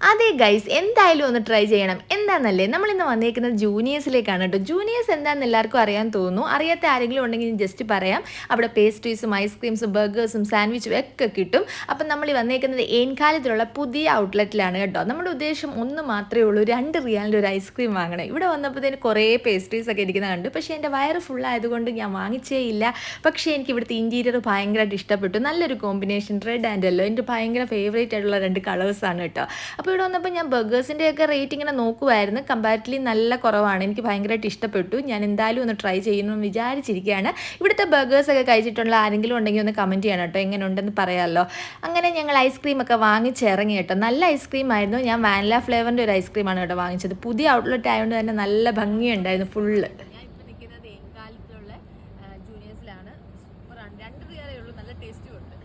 അതെ ഗൈസ് എന്തായാലും ഒന്ന് ട്രൈ ചെയ്യണം. എന്താണെന്നല്ലേ നമ്മളിന്ന് വന്നേക്കുന്നത് ജൂനിയേഴ്സിലേക്കാണ് കേട്ടോ. ജൂനിയേഴ്സ് എന്താണെന്ന് എല്ലാവർക്കും അറിയാൻ തോന്നുന്നു. അറിയാത്ത ആരെങ്കിലും ഉണ്ടെങ്കിൽ ജസ്റ്റ് പറയാം. അവിടെ പേസ്ട്രീസും ഐസ്ക്രീംസും ബർഗേഴ്സും സാൻഡ്വിച്ചും ഒക്കെ കിട്ടും. അപ്പം നമ്മൾ വന്നേക്കുന്നത് ഏൻകാലത്തിലുള്ള പുതിയ ഔട്ട്ലെറ്റിലാണ് കേട്ടോ. നമ്മുടെ ഉദ്ദേശം ഒന്ന് മാത്രമേ ഉള്ളൂ രണ്ട് റിയാലിന്റെ ഒരു ഐസ്ക്രീം വാങ്ങണം. ഇവിടെ വന്നപ്പോഴത്തേന് കുറേ പേസ്ട്രീസ് ഒക്കെ ഇരിക്കുന്ന കണ്ടു. പക്ഷേ എന്റെ വയറ് ഫുൾ ആയതുകൊണ്ട് ഞാൻ വാങ്ങിച്ചേ ഇല്ല. പക്ഷേ എനിക്ക് ഇവിടുത്തെ ഇന്റീരിയർ ഭയങ്കരമായിട്ട് ഇഷ്ടപ്പെട്ടു. നല്ലൊരു കോമ്പിനേഷൻ റെഡ് ആൻഡ് യെല്ലോ എന്റെ ഭയങ്കര ഫേവറേറ്റ് ആയിട്ടുള്ള രണ്ട് കളേഴ്സാണ് കേട്ടോ. അപ്പോൾ ഇവിടെ വന്നപ്പോൾ ഞാൻ ബർഗേഴ്സിന്റെയൊക്കെ റേറ്റ് ഇങ്ങനെ ഉണ്ടായിരുന്നു. കമ്പാരിറ്റീവ്ലി നല്ല കുറവാണ്. എനിക്ക് ഭയങ്കരമായിട്ട് ഇഷ്ടപ്പെട്ടു. ഞാൻ എന്തായാലും ഒന്ന് ട്രൈ ചെയ്യണമെന്ന് വിചാരിച്ചിരിക്കുകയാണ്. ഇവിടുത്തെ ബർഗേഴ്സൊക്കെ കഴിച്ചിട്ടുള്ള ആരെങ്കിലും ഉണ്ടെങ്കിൽ ഒന്ന് കമന്റ് ചെയ്യണം കേട്ടോ. എങ്ങനെ ഉണ്ടെന്ന് പറയാമല്ലോ അങ്ങനെ ഞങ്ങൾ ഐസ്ക്രീമൊക്കെ വാങ്ങിച്ചിറങ്ങി കേട്ടോ. നല്ല ഐസ്ക്രീം ആയിരുന്നു. ഞാൻ വാനില ഫ്ലേവറിന്റെ ഒരു ഐസ്ക്രീമാണ് കേട്ടോ വാങ്ങിച്ചത്. പുതിയ ഔട്ട്ലെറ്റ് ആയതുകൊണ്ട് തന്നെ നല്ല ഭംഗിയുണ്ടായിരുന്നു ഫുള്ള് ജൂനിയേഴ്സിലാണ് സൂപ്പറാണ്. രണ്ട് റിയാലേ ഉള്ളൂ. നല്ല ടേസ്റ്റും ഉണ്ട്.